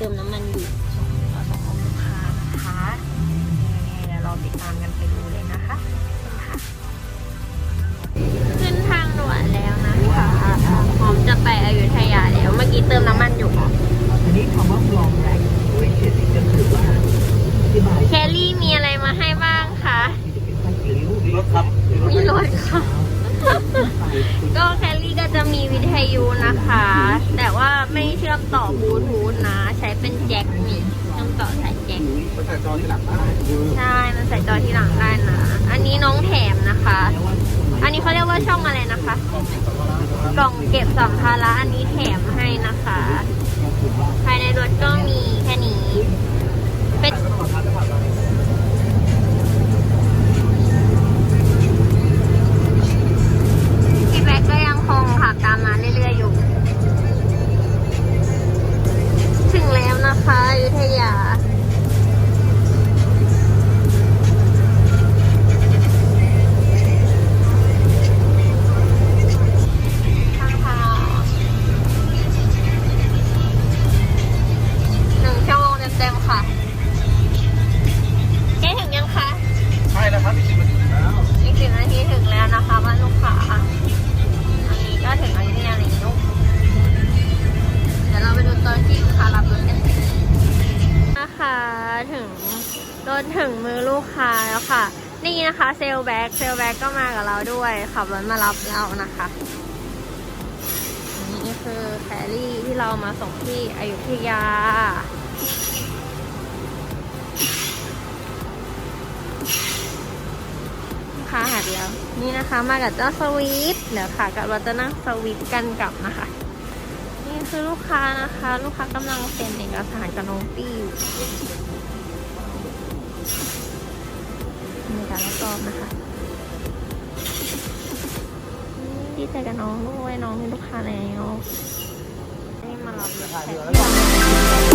เติมน้ำมันอยู่เราส่งของลูกค้านะคะนี่เดี๋ยวเราติดตามกันไปดูเลยนะคะค่ะขึ้นทางด่วนแล้วนะคะพร้อมจะไปอยุธยาแล้ว เมื่อกี้เติมน้ำมันอยู่ทีนี้คำว่า long range oriented ก็คือว่าอธิบายแคลรี่มีอะไรมาให้บ้างคะที่จะเป็นไฟเลี้ยวรถครับมีรถค่ะก็แคลรี่ก็จะมีวิทยุนะคะแต่ว่า ไม่เชื่อมต่อบูทูธนะ ใช้เป็นแจ็คนี่เชื่อมต่อสายแจ็คมันใส่จอที่หลังได้ใช่ มันใส่จอที่หลังได้นะ อันนี้น้องแถมนะคะ อันนี้เขาเรียกว่าช่องอะไรนะคะ กล่องเก็บสัมภาระอันนี้แถมให้นะคะ ใคร รถถึงมือลูกค้าแล้วค่ะ นี่นะคะเซลแบ็กเซลแบ็กก็มากับเราด้วยขับรถมารับเรานะคะ นี่คือแครี่ที่เรามาส่งที่อยุธยาลูกค้าหาเดียวนี่นะคะมากับเจ้าสวีทเดี๋ยวค่ะกับเราจะนั่งสวีทกันกลับนะคะ นี่คือลูกค้านะคะ ลูกค้ากำลังเซ็นเอกสารกับน้องปี้อยู่ มีการรับรองนะคะดีใจกับน้องด้วยน้องมีลูกค้าแล้วนี่มารับแทน